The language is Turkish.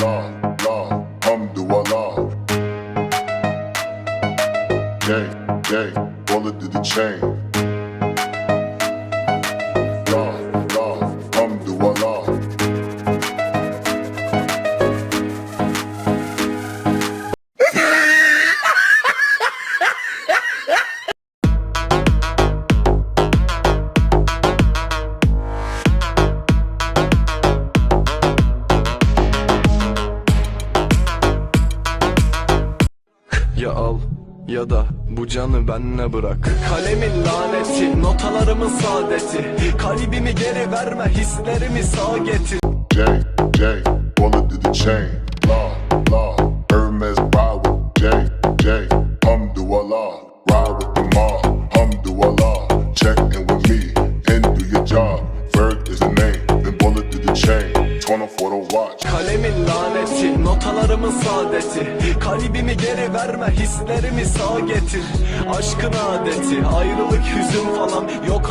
la, la, hamdulillah. Gang, gang, bullet to the chain. Ya al ya da bu canı benle bırak Kalemin laneti, notalarımın saadeti Kalbimi geri verme, hislerimi sağ getir Gang, gang, bullet to the chain. La, la, Hermes ride with J, J, hamdulillah. Ride with the mob, hamdulillah. Watch. Kalemin laneti, notalarımın saadeti Kalbimi geri verme, hislerimi sağ getir Aşkın adeti, ayrılık hüzün falan Yok